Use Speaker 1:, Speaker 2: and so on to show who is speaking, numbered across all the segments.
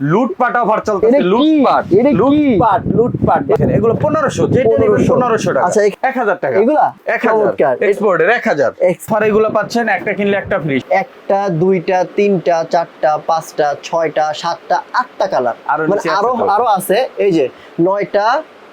Speaker 1: লুটপাট অফার চলতেছে লুটপাট লুটপাট লুটপাট। দেখেন এগুলো পনেরোশো যেটা নেবেন
Speaker 2: 1500
Speaker 1: পনেরোশো টাকা।
Speaker 2: আচ্ছা, এ-
Speaker 1: এক হাজার টাকা।
Speaker 2: এগুলা?
Speaker 1: এক হাজার।
Speaker 2: চমৎকার।
Speaker 1: এক্সপোর্টের এক হাজার।
Speaker 2: Ex-
Speaker 1: এগুলো পাচ্ছেন একটা কিনলে একটা ফ্রি
Speaker 2: একটা দুইটা তিনটা চারটা পাঁচটা ছয়টা সাতটা আটটা কালার
Speaker 1: আরও
Speaker 2: মানে
Speaker 1: আরও
Speaker 2: আরও
Speaker 1: আছে।
Speaker 2: এই যে নয়টা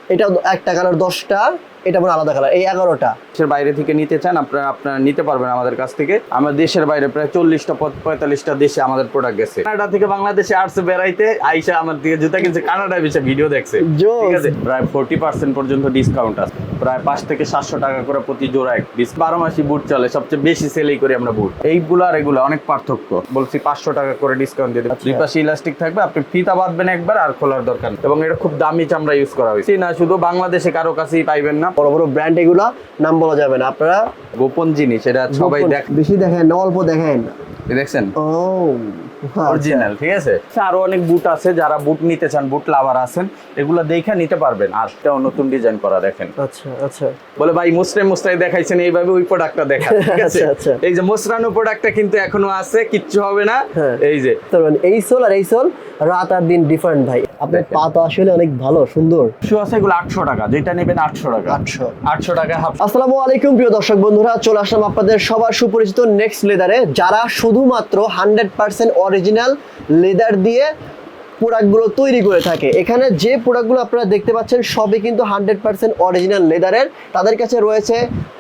Speaker 2: এটা একটা কালার দশটা এটা মানে আলাদা কালার এই এগারোটা।
Speaker 1: দেশের বাইরে থেকে নিতে চান আপনারা আপনারা নিতে পারবেন আমাদের কাছ থেকে। আমরা দেশের বাইরে প্রায় চল্লিশটা পঁয়তাল্লিশটা দেশে আমাদের প্রোডাক্ট গেছে। কানাডা থেকে বাংলাদেশে আসছে বেড়াইতে আইসা আমার দিকে জুতা কিনছে কানাডায় বেশি ভিডিও দেখছে। ঠিক আছে? প্রায় ফোর্টি পার্সেন্ট পর্যন্ত ডিসকাউন্ট আছে। প্রায় পাঁচ থেকে সাতশো টাকা করে প্রতি জোড়ায় ডিস- বারো মাসি বুট চলে সবচেয়ে বেশি সেলই করি আমরা বুট এইগুলো আর এগুলো অনেক পার্থক্য। বলছি পাঁচশো টাকা করে ডিসকাউন্ট দিয়ে দেবো।
Speaker 2: আচ্ছা।
Speaker 1: দুই পাশে ইলাস্টিক থাকবে আপনি ফিতা বাঁধবেন একবার আর খোলার দরকার এবং এটা খুব দামি চামড়া ইউজ করা হয়েছে। না শুধু বাংলাদেশে কারও কাছেই পাইবেন না
Speaker 2: বড় বড় ব্র্যান্ড এগুলা নাম বলা যাবে না। আপনারা
Speaker 1: গোপন জিনিস এটা সবাই দেখ
Speaker 2: বেশি দেখেন না অল্প দেখেন।
Speaker 1: দেখছেন?
Speaker 2: ও আচ্ছা।
Speaker 1: অরিজিনাল ঠিক আছে? আরও অনেক বুট আছে যারা বুট নিতে চান বুট লাভার আছেন এগুলো দেখে নিতে পারবেন। আর এটাও নতুন ডিজাইন করা দেখেন।
Speaker 2: আচ্ছা আচ্ছা।
Speaker 1: বলে ভাই মুসরে মুসরাই দেখাইছেন এইভাবে ওই প্রোডাক্টটা দেখা ঠিক আছে?
Speaker 2: আচ্ছা, আচ্ছা।
Speaker 1: এই যে মুসরানো প্রোডাক্টটা কিন্তু এখনও আছে কিচ্ছু হবে না।
Speaker 2: হ্যাঁ।
Speaker 1: এই যে।
Speaker 2: মানে এই সোল আর এই সোল রাত আর দিন ডিফারেন্ট ভাই। আপনার। পা তো আসলে অনেক ভালো সুন্দর।
Speaker 1: শু আছে এগুলো আটশো টাকা যেটা নেবেন আটশো টাকা।
Speaker 2: আটশো।
Speaker 1: আটশো টাকা হাফ
Speaker 2: আসসালামু আলাইকুম প্রিয় দর্শক বন্ধুরা চলে আসলাম আপনাদের সবার সুপরিচিত নেক্সট লেদারে যারা শুধুমাত্র হান্ড্রেড পার্সেন্ট অরিজিনাল লেদার দিয়ে প্রোডাক্টগুলো তৈরি করে থাকে। এখানে যে প্রোডাক্টগুলো আপনারা দেখতে পাচ্ছেন, সবই কিন্তু হান্ড্রেড পার্সেন্ট অরিজিনাল লেদারের। তাদের কাছে রয়েছে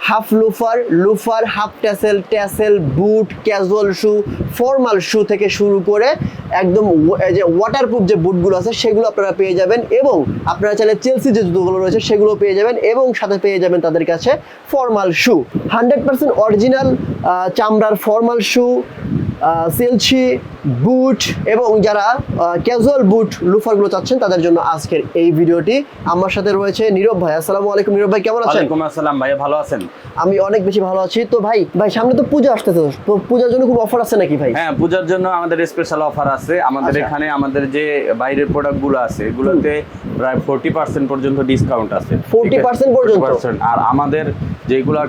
Speaker 2: half loafer loafer, half tassel tassel, boot, casual shoe, formal shoe থেকে শুরু করে একদম যে ওয়াটারপ্রুফ যে বুটগুলো আছে, সেগুলো আপনারা পেয়ে যাবেন এবং আপনারা চাইলে চেলসি যে জুতোগুলো রয়েছে সেগুলো পেয়ে যাবেন এবং সাথে পেয়ে যাবেন তাদের কাছে formal shoe. Hundred percent original চামড়ার ফর্মাল শু সেলসি বুট এবং যারা ক্যাজুয়াল বুট লুফারগুলো চাচ্ছেন তাদের জন্য আজকের এই ভিডিওটি আমার সাথে রয়েছে নীরব ভাই। আসসালামু আলাইকুম নীরব ভাই কেমন আছেন?
Speaker 1: ওয়ালাইকুম আসসালাম ভাই ভালো আছেন?
Speaker 2: আমি অনেক বেশি ভালো আছি। তো ভাই ভাই সামনে তো পূজা আসতেছে তো পূজার জন্য খুব অফার আছে নাকি ভাই?
Speaker 1: হ্যাঁ পূজার জন্য আমাদের স্পেশাল অফার আছে। আমাদের
Speaker 2: আচ্ছা।
Speaker 1: এখানে আমাদের যে বাইরের প্রোডাক্টগুলো আছে এগুলোতে প্রায় ফোর্টি পার্সেন্ট পর্যন্ত ডিসকাউন্ট আছে।
Speaker 2: 40% পর্যন্ত?
Speaker 1: 40% আর আমাদের যেগুলো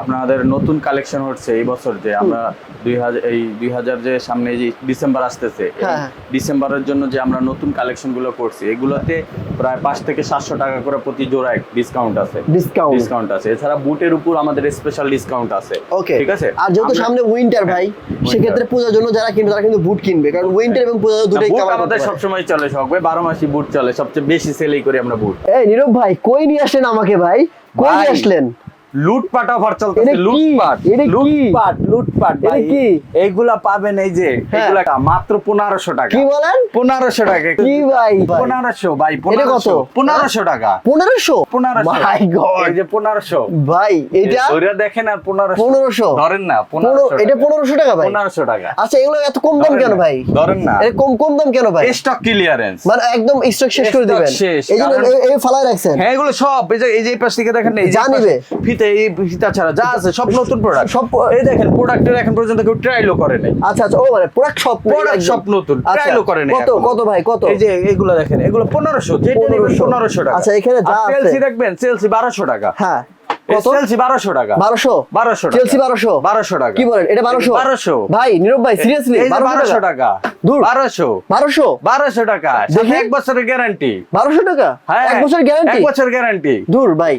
Speaker 1: আপনাদের নতুন কালেকশন হচ্ছে এই বছর যে আমরা দুই হাজার এই দুই হাজার যে সামনে যে ডিসেম্বর আসতেছে
Speaker 2: হ্যাঁ, হ্যাঁ।
Speaker 1: ডিসেম্বরের জন্য যে আমরা নতুন কালেকশনগুলো করছি এগুলোতে প্রায় পাঁচ থেকে সাতশো টাকা করে প্রতি জোড়ায় ডিসকাউন্ট আছে।
Speaker 2: ডিসকাউন্ট
Speaker 1: ডিসকাউন্ট আছে। এছাড়া বুটের উপর আমাদের স্পেশাল ডিসকাউন্ট আছে।
Speaker 2: ওকে
Speaker 1: ঠিক আছে?
Speaker 2: আর যেহেতু সামনে উইন্টার ভাই সেক্ষেত্রে পূজার জন্য যারা কিনবে তারা কিন্তু বুট কিনবে। কারণ উইন্টার এবং পূজা দুটোই
Speaker 1: বুট আমাদের। সবসময় চলে সবসময় বারো মাসি বুট চলে সবচেয়ে বেশি সেলই করি আমরা বুট।
Speaker 2: এই নীরব ভাই কই নিয়ে আসেন আমাকে ভাই? কই নিয়ে আসলেন?
Speaker 1: লুটপাট অফার চলতেছে লুটপাট লুটপাট লুটপাট
Speaker 2: এটা কি?
Speaker 1: এইগুলা পাবেন এই যে
Speaker 2: হ্যাঁ।
Speaker 1: এগুলা মাত্র পনেরোশো টাকা।
Speaker 2: কি বলেন?
Speaker 1: পনেরোশো টাকা।
Speaker 2: কি ভাই?
Speaker 1: পনেরোশো ভাই
Speaker 2: এটা কত?
Speaker 1: পনেরোশো পনেরোশো টাকা।
Speaker 2: পনেরোশো?
Speaker 1: পনেরোশো।
Speaker 2: মাই গড
Speaker 1: এই যে পনেরোশো।
Speaker 2: ভাই এটা
Speaker 1: ধরে দেখেন আর পনেরোশো।
Speaker 2: পনেরোশো।
Speaker 1: ধরেন না
Speaker 2: পনেরো
Speaker 1: পনেরোশো
Speaker 2: এটা পনেরোশো টাকা ভাই।
Speaker 1: পনেরোশো টাকা।
Speaker 2: আচ্ছা এগুলো এত কম দাম কেন ভাই?
Speaker 1: ধরেন না।
Speaker 2: এটা কম কম দাম কেন ভাই?
Speaker 1: স্টক ক্লিয়ারেন্স
Speaker 2: মানে একদম স্টক শেষ করে দিবেন। এই
Speaker 1: কারণ-
Speaker 2: এই- এই রাখছেন।
Speaker 1: হ্যাঁ এগুলো সব এই যে এই যে পাশ থেকে দেখেন এই যে
Speaker 2: যা
Speaker 1: এই পাশে
Speaker 2: নিবে।
Speaker 1: ফিতে এই ফিতা ছাড়া যা আছে সব নতুন প্রোডাক্ট
Speaker 2: সব
Speaker 1: এই দেখেন প্রোডাক্টের এখন পর্যন্ত কেউ ট্রাইলও করে নাই।
Speaker 2: আচ্ছা আচ্ছা ও মানে প্রোডাক্ট সব
Speaker 1: প্রোডাক্ট সব নতুন
Speaker 2: আচ্ছা,
Speaker 1: ট্রাইলও করে নাই
Speaker 2: কত কত ভাই কত?
Speaker 1: এই যে এগুলো দেখেন এগুলো পনেরোশো যেটা নেবেন
Speaker 2: 1500
Speaker 1: টাকা।
Speaker 2: আচ্ছা, এখানে যা আছে-
Speaker 1: চেলসি দেখবেন চেলসি বারোশো টাকা।
Speaker 2: হ্যাঁ
Speaker 1: চেলসি বারোশো টাকা।
Speaker 2: বারোশো?
Speaker 1: বারোশো
Speaker 2: চেলসি বারোশো?
Speaker 1: বারোশো টাকা।
Speaker 2: কি বলেন এটা বারোশো?
Speaker 1: বারোশো।
Speaker 2: ভাই নীরব ভাই সিরিয়াসলি
Speaker 1: বারোশো টাকা?
Speaker 2: দূর।
Speaker 1: বারোশো।
Speaker 2: বারোশো?
Speaker 1: বারোশো টাকা। এক বছরের গ্যারান্টি
Speaker 2: বারোশো টাকা?
Speaker 1: হ্যাঁ।
Speaker 2: এক বছর গ্যারান্টি
Speaker 1: এক বছর গ্যারান্টি
Speaker 2: দূর ভাই।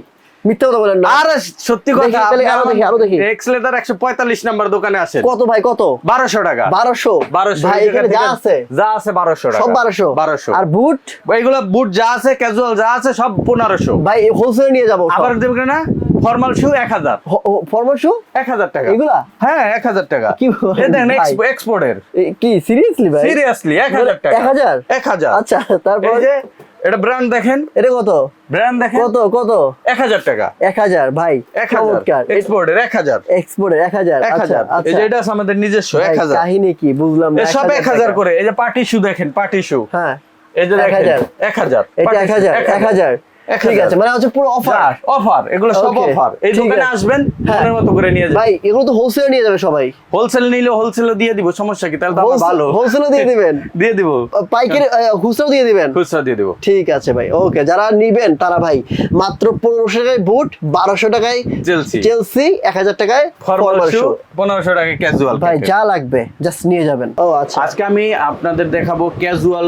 Speaker 2: মিথ্যা কথা বলেন না।
Speaker 1: আর সত্যি কথা
Speaker 2: তাহলে আরও দেখি, আরও দেখি।
Speaker 1: এক্স লেদার একশো পঁয়তাল্লিশ নাম্বার দোকানে আসেন
Speaker 2: কত ভাই কত?
Speaker 1: বারোশো টাকা।
Speaker 2: বারোশো?
Speaker 1: বারোশো।
Speaker 2: ভাই এখানে যা আছে।
Speaker 1: যা আছে বারোশো টাকা।
Speaker 2: সব বারোশো।
Speaker 1: বারোশো।
Speaker 2: আর বুট
Speaker 1: এগুলো বুট যা আছে ক্যাজুয়াল যা আছে সব পনেরোশো।
Speaker 2: ভাই হোলসেল নিয়ে যাব
Speaker 1: আবার দেবে না ফর্মাল শু এক হাজার।
Speaker 2: শু
Speaker 1: এক হাজার টাকা।
Speaker 2: এগুলা?
Speaker 1: হ্যাঁ এক হাজার টাকা।
Speaker 2: কি
Speaker 1: দেখেন এক্সপোর্টের
Speaker 2: কি সিরিয়াসলি ভাই?
Speaker 1: সিরিয়াসলি এক হাজার টাকা।
Speaker 2: এক হাজার?
Speaker 1: এক হাজার।
Speaker 2: আচ্ছা তারপর?
Speaker 1: এই যে এটা ব্র্যান্ড দেখেন।
Speaker 2: এটা কত?
Speaker 1: ব্র্যান্ড দেখেন।
Speaker 2: কত কত?
Speaker 1: 1000 টাকা।
Speaker 2: 1000 ভাই 1000
Speaker 1: এক্সপোর্টের 1000
Speaker 2: এক্সপোর্টের
Speaker 1: 1000
Speaker 2: আচ্ছা
Speaker 1: এই
Speaker 2: আচ্ছা।
Speaker 1: যে এটা আমাদের নিজস্ব 1000
Speaker 2: কাহিনী কি? বুঝলাম না
Speaker 1: সব
Speaker 2: 1000
Speaker 1: করে। এই যে পার্টি শু দেখেন পার্টি শু
Speaker 2: হ্যাঁ।
Speaker 1: এই যে দেখেন 1000 1000
Speaker 2: এটা 1000
Speaker 1: 1000
Speaker 2: ঠিক আছে মানে হচ্ছে পুরো অফার
Speaker 1: অফার এগুলো সব অফার এই দোকানে আসবেন
Speaker 2: হ্যাঁ।
Speaker 1: মনের মতো করে নিয়ে যাবেন।
Speaker 2: ভাই এগুলো তো হোলসেলে নিয়ে যাবে সবাই।
Speaker 1: হোলসেল নিলে হোলসেল দিয়ে দিব সমস্যা কি? তাহলে তো আমার ভালো।
Speaker 2: হোলসেলে দিয়ে দিবেন।
Speaker 1: দিয়ে দিব।
Speaker 2: পাইকারি খুচরাও দিয়ে দিবেন?
Speaker 1: খুচরা দিয়ে দিব।
Speaker 2: ঠিক আছে ভাই ওকে যারা নিবেন তারা ভাই মাত্র পনেরোশো টাকায় বুট বারোশো টাকায়
Speaker 1: চেলসি
Speaker 2: চেলসি এক হাজার টাকায়
Speaker 1: ফর্মাল শু
Speaker 2: shoe।
Speaker 1: পনেরোশো টাকা ক্যাজুয়াল
Speaker 2: ভাই যা লাগবে জাস্ট নিয়ে যাবেন। ও আচ্ছা।
Speaker 1: আজকে আমি আপনাদের দেখাবো ক্যাজুয়াল